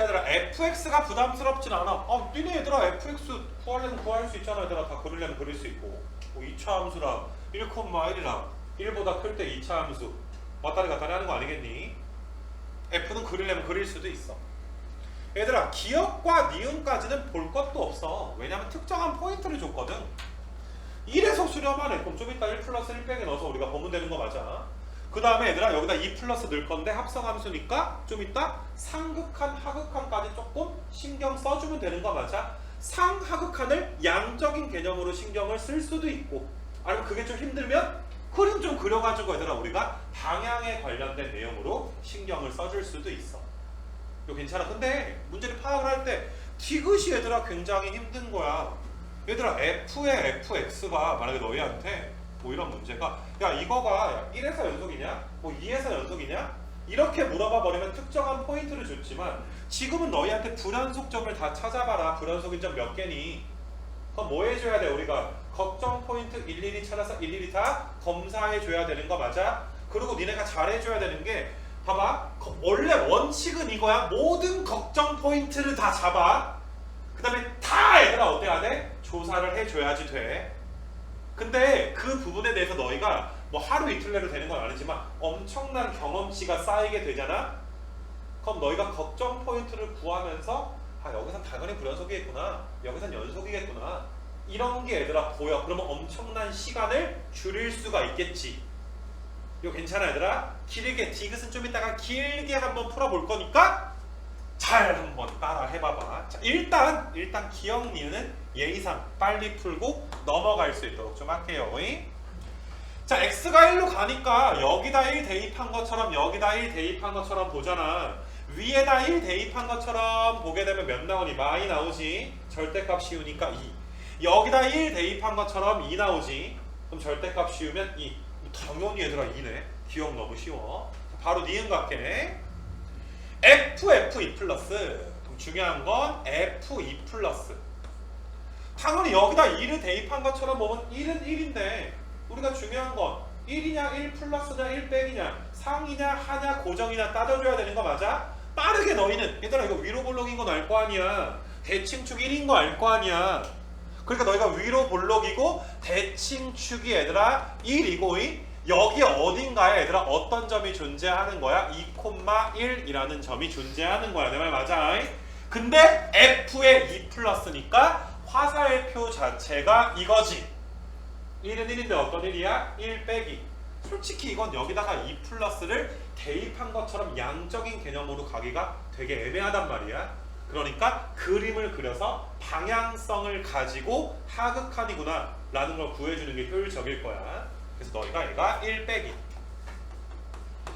자 얘들아 fx가 부담스럽진 않아. 아 니네 얘들아 fx 구하려면 구할 수 있잖아. 얘들아 다 그리려면 그릴 수 있고. 뭐 2차 함수랑 1,1이랑 1보다 클 때 2차 함수. 왔다리 갔다리 하는 거 아니겠니? f는 그리려면 그릴 수도 있어. 얘들아 기억과 니은까지는 볼 것도 없어. 왜냐면 특정한 포인트를 줬거든. 1에서 수렴하네. 그럼 좀 이따 1 플러스 1 빼기 넣어서 우리가 보면 되는 거 맞아 그 다음에 얘들아 여기다 2 플러스 넣을 건데 합성함수니까 좀 이따 상극한 하극한까지 조금 신경 써주면 되는 거 맞아? 상하극한을 양적인 개념으로 신경을 쓸 수도 있고. 아니면 그게 좀 힘들면 그림 좀 그려가지고 얘들아 우리가 방향에 관련된 내용으로 신경을 써줄 수도 있어. 이거 괜찮아? 근데 문제를 파악을 할 때 디귿이 얘들아 굉장히 힘든 거야. 얘들아 f의 fx가 만약에 너희한테 뭐 이런 문제가 야 이거가 야, 1에서 연속이냐? 뭐 2에서 연속이냐? 이렇게 물어봐 버리면 특정한 포인트를 줬지만 지금은 너희한테 불연속점을 다 찾아봐라. 불연속인 점 몇 개니? 그럼 뭐 해줘야 돼? 우리가 걱정 포인트 일일이 찾아서 일일이 다 검사해 줘야 되는 거 맞아? 그리고 니네가 잘해줘야 되는 게 봐봐. 거- 원래 원칙은 이거야. 모든 걱정 포인트를 다 잡아. 그 다음에 다 얘들아 어때야 돼? 조사를 해줘야지 돼 근데 그 부분에 대해서 너희가 뭐 하루 이틀 내로 되는 건 아니지만 엄청난 경험치가 쌓이게 되잖아? 그럼 너희가 걱정 포인트를 구하면서 아 여기선 당연히 불연속이겠구나. 여기선 연속이겠구나. 이런 게 얘들아 보여. 그러면 엄청난 시간을 줄일 수가 있겠지. 이거 괜찮아 얘들아? 길게 디귿은 좀 이따가 길게 한번 풀어볼 거니까 잘 한번 따라 해봐봐. 자 일단 일단 기억 니은 예의상 빨리 풀고 넘어갈 수 있도록 좀 할게요? 자 x가 1로 가니까 여기다 1 대입한 것처럼 여기다 1 대입한 것처럼 보잖아. 위에다 1 대입한 것처럼 보게 되면 몇 나오니? 많이 나오지? 절대값 씌우니까 2 여기다 1 대입한 것처럼 2 나오지? 그럼 절대값 씌우면 2 당연히 얘들아 2네. 기억 너무 쉬워. 바로 니은 갈게 f f 2 플러스. 그럼 중요한 건 f 2 플러스 당연히 여기다 1을 대입한 것처럼 보면 1은 1인데 우리가 중요한 건 1이냐 1 플러스냐 1 빼기냐 상이냐 하냐 고정이냐 따져줘야 되는 거 맞아? 빠르게 너희는 얘들아 이거 위로 볼록인 건 알 거 아니야 대칭축 1인 거 알 거 아니야 그러니까 너희가 위로 볼록이고 대칭축이 얘들아 1이고 여기 어딘가에 얘들아 어떤 점이 존재하는 거야? 2,1이라는 점이 존재하는 거야 내 말 맞아? 근데 F의 2 플러스니까 화살표 자체가 이거지 1은 1인데 어떤 1이야? 1 빼기 솔직히 이건 여기다가 2 플러스를 대입한 것처럼 양적인 개념으로 가기가 되게 애매하단 말이야 그러니까 그림을 그려서 방향성을 가지고 하극한이구나 라는 걸 구해주는 게 효율적일 거야 그래서 너희가 얘가 1 빼기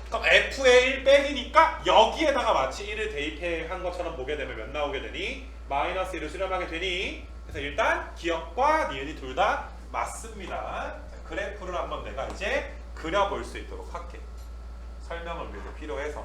그럼 F의 1 빼기니까 여기에다가 마치 1을 대입한 것처럼 보게 되면 몇 나오게 되니? 마이너스 1을 수렴하게 되니? 그래서 일단 기억과 니은이 둘 다 맞습니다 자, 그래프를 한번 내가 이제 그려볼 수 있도록 할게 설명을 위해서 필요해서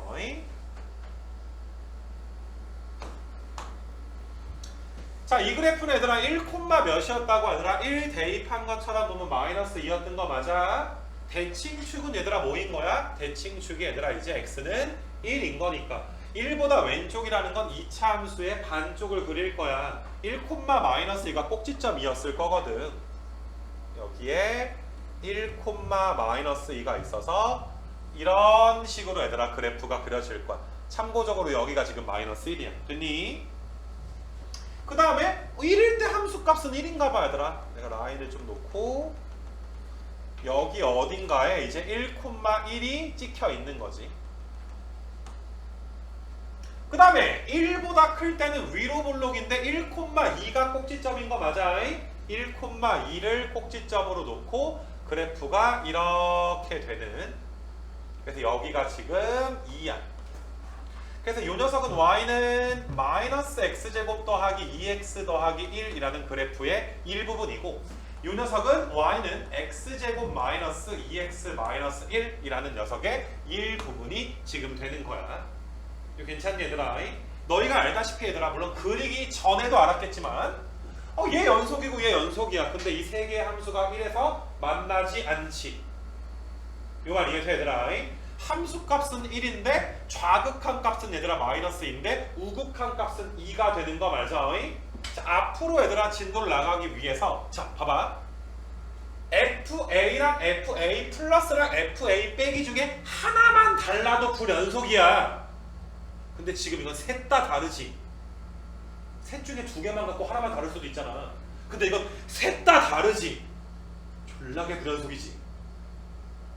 자, 이 그래프는 얘들아 1, 몇이었다고 하더라? 1 대입한 것처럼 보면 마이너스 2였던 거 맞아? 대칭축은 얘들아 뭐인 거야? 대칭축이 얘들아 이제 x는 1인 거니까 1보다 왼쪽이라는 건 2차 함수의 반쪽을 그릴 거야 1, 마이너스 2가 꼭지점이었을 거거든. 여기에 1, 마이너스 2가 있어서 이런 식으로 얘들아 그래프가 그려질 거야. 참고적으로 여기가 지금 마이너스 1이야. 됐니? 그 다음에 1일 때 함수 값은 1인가 봐 얘들아. 내가 라인을 좀 놓고 여기 어딘가에 이제 1,1이 찍혀 있는 거지 그 다음에 1보다 클 때는 위로 볼록인데 1,2가 꼭지점인 거 맞아 1,2를 꼭지점으로 놓고 그래프가 이렇게 되는. 그래서 여기가 지금 2야. 그래서 이 녀석은 y는 마이너스 x제곱 더하기 2x 더하기 1이라는 그래프의 일부분이고 이 녀석은 y는 x제곱 마이너스 2x 마이너스 1이라는 녀석의 일부분이 지금 되는 거야 이거 괜찮니 얘들아? 너희가 알다시피 얘들아 물론 그리기 전에도 알았겠지만 어, 얘 연속이고 얘 연속이야. 근데 이 세 개의 함수가 1에서 만나지 않지. 요말 이해돼 얘들아? 함수 값은 1인데 좌극한 값은 얘들아 마이너스인데 우극한 값은 2가 되는 거 맞아? 자, 앞으로 얘들아 진도를 나가기 위해서 자 봐봐. FA랑 FA 플러스랑 FA 빼기 중에 하나만 달라도 불연속이야 근데 지금 이건 셋 다 다르지 셋 중에 두 개만 갖고 하나만 다를 수도 있잖아 근데 이건 셋 다 다르지 졸라게 불연속이지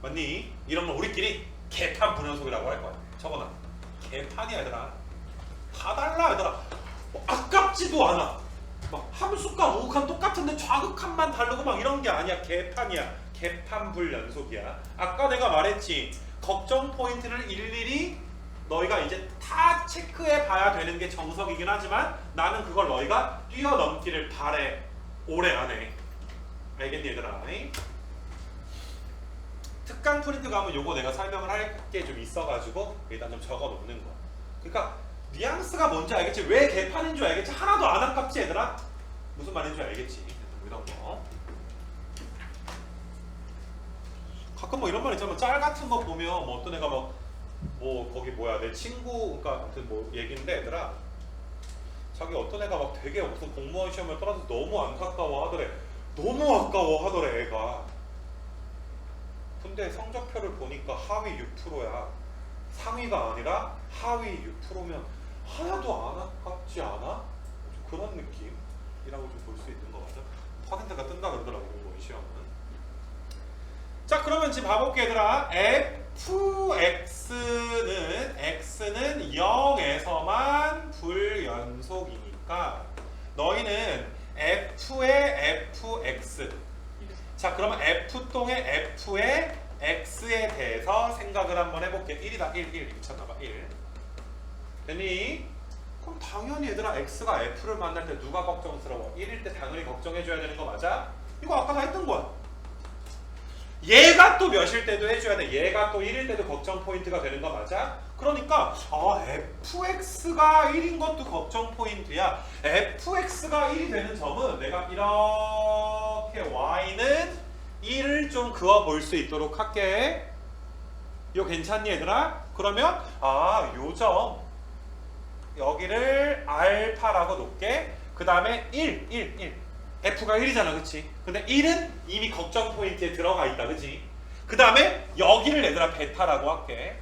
맞니? 이런 건 우리끼리 개판 불연속이라고 할 거야. 적어놔. 개판이야 얘들아. 다 달라 얘들아. 뭐 아깝지도 않아. 막 함수값 우극한 똑같은데 좌극한만 다르고 막 이런 게 아니야. 개판이야. 개판 불연속이야. 아까 내가 말했지. 걱정 포인트를 일일이 너희가 이제 다 체크해 봐야 되는 게 정석이긴 하지만 나는 그걸 너희가 뛰어넘기를 바래. 올해 안에. 알겠니 얘들아? 특강 프린트 가면 요거 내가 설명을 할 게 좀 있어가지고 일단 좀 적어 놓는 거. 그러니까 뉘앙스가 뭔지 알겠지? 왜 개판인 줄 알겠지? 하나도 안 아깝지 얘들아? 무슨 말인지 알겠지? 뭐 이런 거. 가끔 뭐 이런 말 있잖아. 짤 같은 거 보면 뭐 어떤 애가 막 뭐 거기 뭐야 내 친구 그러니까 아무튼 뭐 얘긴데 얘들아 자기 어떤 애가 막 되게 무슨 공무원 시험을 떨어서 너무 안타까워 하더래. 너무 아까워 하더래 애가. 근데 성적표를 보니까 하위 6%야. 상위가 아니라 하위 6%면 하나도 안 아깝지 않아? 좀 그런 느낌이라고 좀 볼 수 있는 것 같아. 퍼센트가 뜬다 그러더라고 공무원 시험은. 자 그러면 지금 봐볼게 얘들아. Fx는 x는 0에서만 불연속이니까 너희는 f의 fx. 자 그러면 F동의 F의 X에 대해서 생각을 한번 해볼게. 1이다. 1 1 미쳤나봐. 1 됐니? 그럼 당연히 얘들아 X가 F를 만날 때 누가 걱정스러워? 1일 때 당연히 걱정해줘야 되는 거 맞아? 이거 아까 다 했던 거야 얘가 또 몇일 때도 해줘야 돼. 얘가 또 1일 때도 걱정 포인트가 되는 거 맞아? 그러니까 아 fx가 1인 것도 걱정 포인트야. Fx가 1이 되는 점은 내가 이렇게 y는 1을 좀 그어 볼 수 있도록 할게. 이거 괜찮니 얘들아? 그러면 아 요 점 여기를 알파라고 놓게. 그 다음에 1, 1, 1 F가 1이잖아 그치? 근데 1은 이미 걱정 포인트에 들어가 있다 그치? 그 다음에 여기를 얘들아 베타라고 할게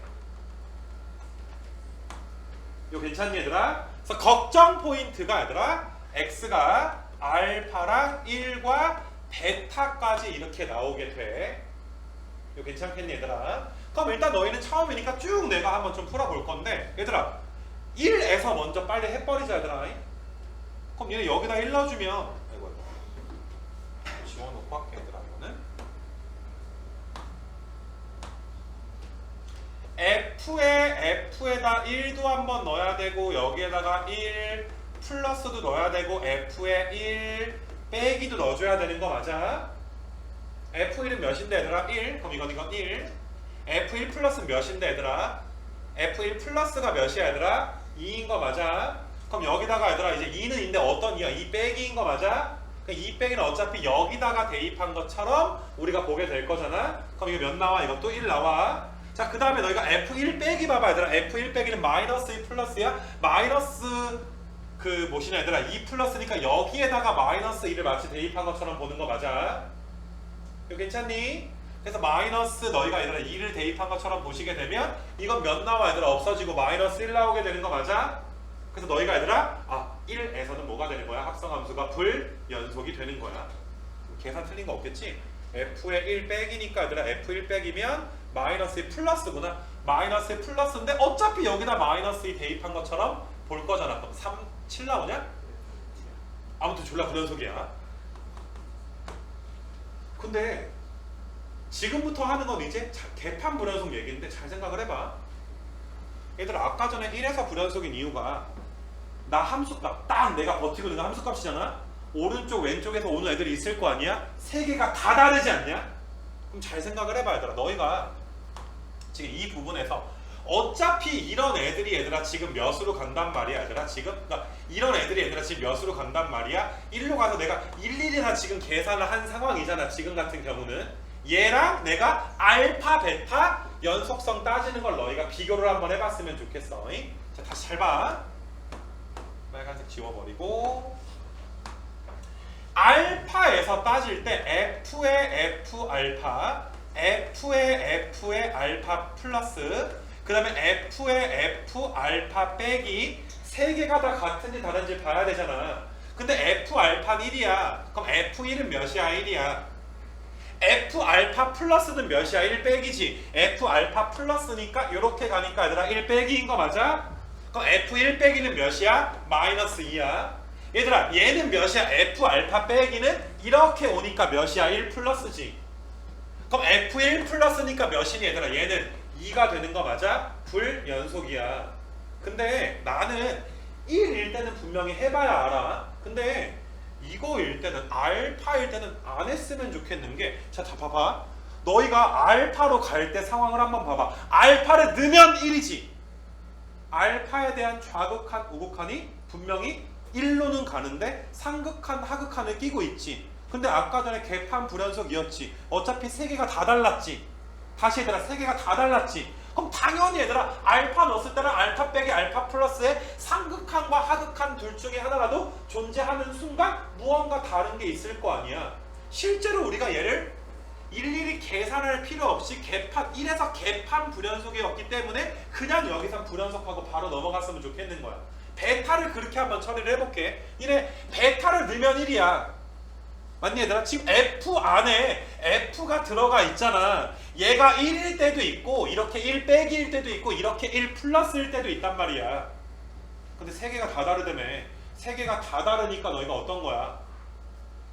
이거 괜찮니 얘들아? 그래서 걱정 포인트가 얘들아 X가 알파랑 1과 베타까지 이렇게 나오게 돼 이거 괜찮겠니 얘들아? 그럼 일단 너희는 처음이니까 쭉 내가 한번 좀 풀어볼 건데 얘들아 1에서 먼저 빨리 해버리자 얘들아 그럼 얘는 여기다 1 넣어주면 아이고 아이고 지워놓고 할게 얘들아 이거는 F에 F에다 1도 한번 넣어야 되고 여기에다가 1 플러스도 넣어야 되고 F에 1 빼기도 넣어줘야 되는 거 맞아? F1은 몇인데 얘들아? 1 그럼 이건 이건 1 F1 플러스 몇인데 얘들아? F1 플러스가 몇이야 얘들아? 2인 거 맞아? 그럼 여기다가 얘들아 이제 2는 있는데 어떤 2야? 2 빼기인 거 맞아? 2 빼기는 어차피 여기다가 대입한 것처럼 우리가 보게 될 거잖아? 그럼 이거 몇 나와? 이것도 1 나와 자 그 다음에 너희가 F1 빼기 봐봐 얘들아 F1 빼기는 마이너스 2 플러스야? 마이너스 그 뭐시냐 얘들아 2 플러스니까 여기에다가 마이너스 2를 마치 대입한 것처럼 보는 거 맞아? 이거 괜찮니? 그래서 마이너스 너희가 얘들아 2를 대입한 것처럼 보시게 되면 이건 몇 나와 얘들아 없어지고 마이너스 1 나오게 되는 거 맞아? 그래서 너희가 얘들아 아 1에서는 뭐가 되는 거야? 합성함수가 불연속이 되는 거야 계산 틀린 거 없겠지? F의 1 빼기니까 얘들아 F1 빼기면 마이너스 2 플러스구나 마이너스 2 플러스인데 어차피 여기다 마이너스 2 대입한 것처럼 볼 거잖아 그럼 3, 7 나오냐? 아무튼 졸라 불연속이야 근데 지금부터 하는 건 이제 자- 개판 불연속 얘기인데 잘 생각을 해봐. 얘들아 아까 전에 1에서 불연속인 이유가 나 함수값 딱 내가 버티고 있는 거 함수값이잖아. 오른쪽 왼쪽에서 오는 애들이 있을 거 아니야? 세 개가 다 다르지 않냐? 그럼 잘 생각을 해봐 얘들아. 너희가 지금 이 부분에서 어차피 이런 애들이 얘들아 지금 몇으로 간단 말이야 얘들아 지금 그러니까 이런 애들이 얘들아 지금 몇으로 간단 말이야 1로 가서 내가 일일이나 지금 계산을 한 상황이잖아 지금 같은 경우는 얘랑 내가 알파 베타 연속성 따지는 걸 너희가 비교를 한번 해봤으면 좋겠어. 잉? 자 다시 잘 봐. 빨간색 지워버리고 알파에서 따질 때 F의 F 알파, F의 F의 알파 플러스 그 다음에 F의 F 알파 빼기 세 개가 다 같은지 다른지 봐야 되잖아. 근데 F 알파는 1이야. 그럼 F1은 몇이야? 1이야. F 알파 플러스는 몇이야? 1 빼기지. F 알파 플러스니까 이렇게 가니까 얘들아 1 빼기인 거 맞아? 그럼 F1 빼기는 몇이야? 마이너스 2야. 얘들아 얘는 몇이야? F 알파 빼기는 이렇게 오니까 몇이야? 1 플러스지. 그럼 F1 플러스니까 몇이니 얘들아? 얘는 2가 되는 거 맞아? 불연속이야. 근데 나는 1일 때는 분명히 해봐야 알아. 근데 이거일 때는 알파일 때는 안 했으면 좋겠는 게 자, 다 봐봐. 너희가 알파로 갈 때 상황을 한번 봐봐. 알파를 넣으면 1이지. 알파에 대한 좌극한, 우극한이 분명히 1로는 가는데 상극한, 하극한을 끼고 있지. 근데 아까 전에 개판 불연속이었지. 어차피 세 개가 다 달랐지. 다시 얘들아 세 개가 다 달랐지. 그럼 당연히 얘들아 알파 넣었을 때는 알파 빼기 알파 플러스에 상극한과 하극한 둘 중에 하나라도 존재하는 순간 무언가 다른 게 있을 거 아니야. 실제로 우리가 얘를 일일이 계산할 필요 없이 개판 1에서 개판 불연속이었기 때문에 그냥 여기서 불연속하고 바로 넘어갔으면 좋겠는 거야. 베타를 그렇게 한번 처리를 해볼게. 이래 베타를 넣으면 1이야. 맞니 얘들아? 지금 F 안에 F가 들어가 있잖아. 얘가 1일 때도 있고 이렇게 1 빼기일 때도 있고 이렇게 1 플러스일 때도 있단 말이야. 근데 세 개가 다 다르다며. 세 개가 다 다르니까 너희가 어떤 거야?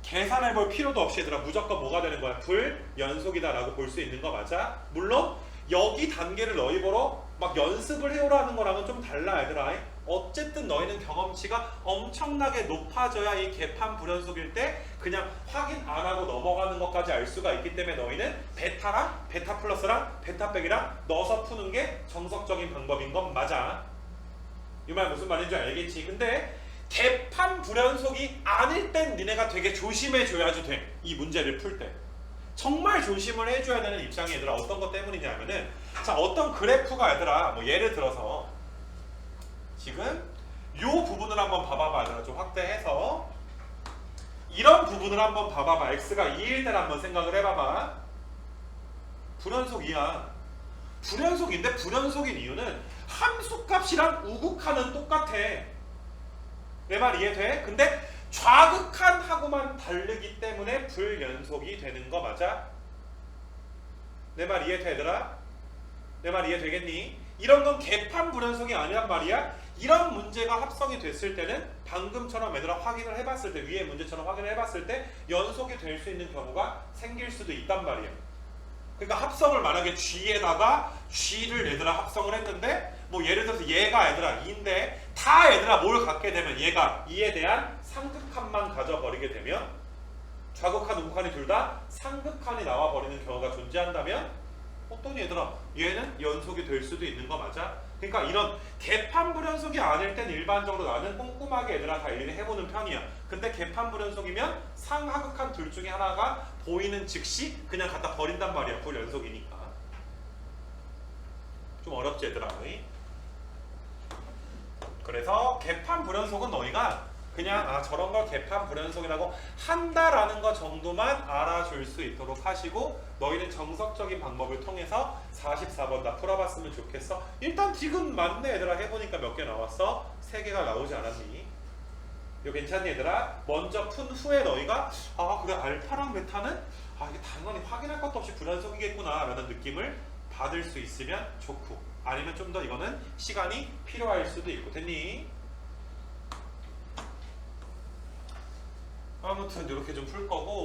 계산해 볼 필요도 없이 얘들아 무조건 뭐가 되는 거야? 불연속이다 라고 볼 수 있는 거 맞아? 물론 여기 단계를 너희 보러 막 연습을 해오라는 거랑은 좀 달라 얘들아 어쨌든 너희는 경험치가 엄청나게 높아져야 이 개판 불연속일 때 그냥 확인 안 하고 넘어가는 것까지 알 수가 있기 때문에 너희는 베타랑 베타 플러스랑 베타 백이랑 넣어서 푸는 게 정석적인 방법인 건 맞아. 이 말 무슨 말인지 알겠지? 근데 개판 불연속이 아닐 땐 니네가 되게 조심해 줘야지 돼 이 문제를 풀 때. 정말 조심을 해줘야 되는 입장이 얘들아 어떤 것 때문이냐면은 자 어떤 그래프가 얘들아 뭐 예를 들어서 지금 요 부분을 한번 봐봐봐 얘들아 좀 확대해서 이런 부분을 한번 봐봐봐 x가 2일 때를 한번 생각을 해봐봐 불연속이야 불연속인데 불연속인 이유는 함수값이랑 우극한은 똑같아 내 말 이해돼? 근데 좌극한하고만 다르기 때문에 불연속이 되는 거 맞아? 내 말 이해돼 얘들아? 내 말 이해되겠니? 이런 건 개판 불연속이 아니란 말이야. 이런 문제가 합성이 됐을 때는 방금처럼 얘들아 확인을 해봤을 때 위에 문제처럼 확인을 해봤을 때 연속이 될 수 있는 경우가 생길 수도 있단 말이야. 그러니까 합성을 만약에 G에다가 G를 얘들아 합성을 했는데 뭐 예를 들어서 얘가 얘들아 2인데 다 얘들아 뭘 갖게 되면 얘가 2에 대한 상극한만 가져버리게 되면 좌극한 우극한이 둘 다 상극한이 나와버리는 경우가 존재한다면 어떤 얘들아 얘는 연속이 될 수도 있는 거 맞아? 그러니까 이런 개판 불연속이 아닐 땐 일반적으로 나는 꼼꼼하게 얘들아 다 일일이 해보는 편이야 근데 개판 불연속이면 상하극한 둘 중에 하나가 보이는 즉시 그냥 갖다 버린단 말이야 불연속이니까 좀 어렵지 얘들아? 그래서 개판 불연속은 너희가 그냥 아 저런 걸 개판 불연속이라고 한다라는 것 정도만 알아줄 수 있도록 하시고 너희는 정석적인 방법을 통해서 44번 다 풀어봤으면 좋겠어 일단 지금 맞네 얘들아 해보니까 몇 개 나왔어? 3개가 나오지 않았니? 이거 괜찮니 얘들아? 먼저 푼 후에 너희가 아 그래 알파랑 베타는 아 이게 당연히 확인할 것도 없이 불연속이겠구나 라는 느낌을 받을 수 있으면 좋고 아니면 좀 더 이거는 시간이 필요할 수도 있고 됐니? 아무튼 이렇게 좀 풀 거고